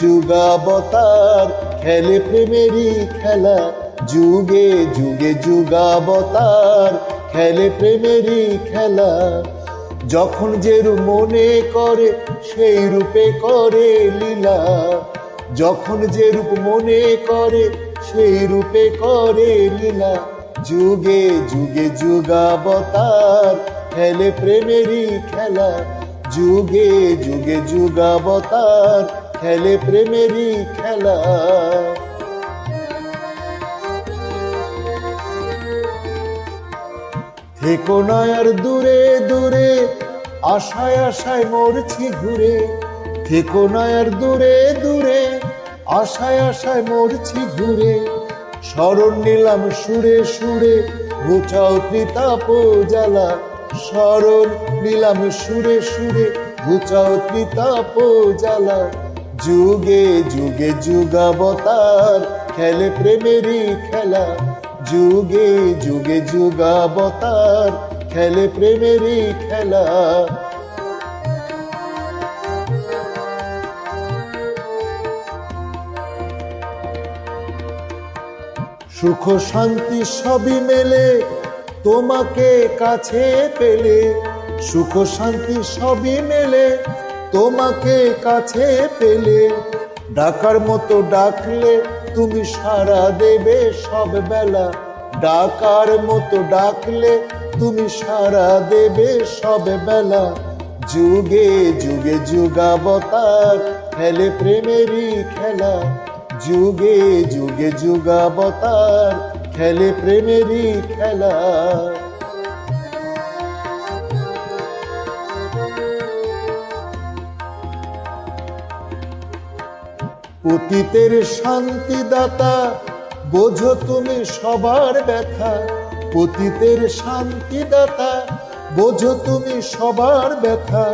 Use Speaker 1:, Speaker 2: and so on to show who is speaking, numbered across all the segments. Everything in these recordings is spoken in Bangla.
Speaker 1: যুগাবতার, খেলে প্রেমেরই খেলা। যুগে যুগে যুগাবতার, খেলে প্রেমেরই খেলা। যখন যে রূপ মনে করে, সেই রূপে করে লীলা। যখন যে রূপ মনে করে, সেই রূপে করে লীলা। যুগে যুগে যুগাবতার, খেলে প্রেমেরই খেলা। যুগে যুগে যুগাবতার, খেলে প্রেমেরই খেলা। থেকো না আর দূরে দূরে, আশায় আশায় মরছি ঘুরে। থেকো না আর দূরে দূরে, আশায় আশায় মরছি ঘুরে। স্মরণ নিলাম সুরে সুরে, ঘুচাও ত্রিতাপ জ্বালা। স্মরণ নিলাম সুরে সুরে, ঘুচাও ত্রিতাপ জ্বালা যুগে যুগে যুগাবতার, খেলে প্রেমেরই খেলা। যুগে যুগে যুগাবতার, খেলে প্রেমেরই খেলা। সুখ শান্তি সবই মেলে তোমাকে কাছে পেলে, সুখ শান্তি সবই মেলে। তোমাকে কাছে পেলে, ডাকার মতো ডাকলে তুমি সারা দেবে সব বেলা। ডাকার মতো ডাকলে তুমি সারা দেবে সব বেলা। যুগে যুগে যুগাবতার খেলে প্রেমেরই খেলা। যুগে যুগে যুগাবতার খেলে প্রেমেরই খেলা। পতিতের শান্তিদাতা, বোঝো তুমি সবার ব্যথা। পতিতের শান্তিদাতা, বোঝো তুমি সবার ব্যথা।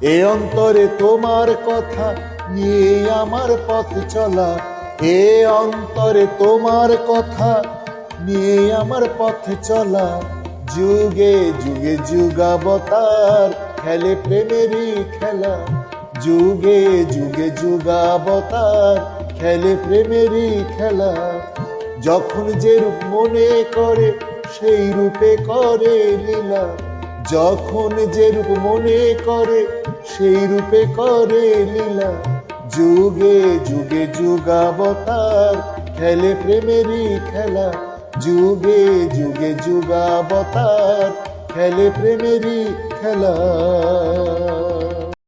Speaker 1: এ অন্তরে তোমার কথা নিয়ে আমার পথ চলা। এ অন্তরে তোমার কথা নিয়ে আমার পথ চলা। যুগে যুগে যুগাবতার খেলে প্রেমেরই খেলা। যুগে যুগে যুগাবতার খেলে প্রেমেরই খেলা। যখন যে রূপ মনে করে, সেই রূপে করে লীলা। যখন যে রূপ মনে করে, সেই রূপে করে লীলা। যুগে যুগে যুগাবতার খেলে প্রেমেরই খেলা। যুগে যুগে যুগাবতার খেলে প্রেমেরই খেলা।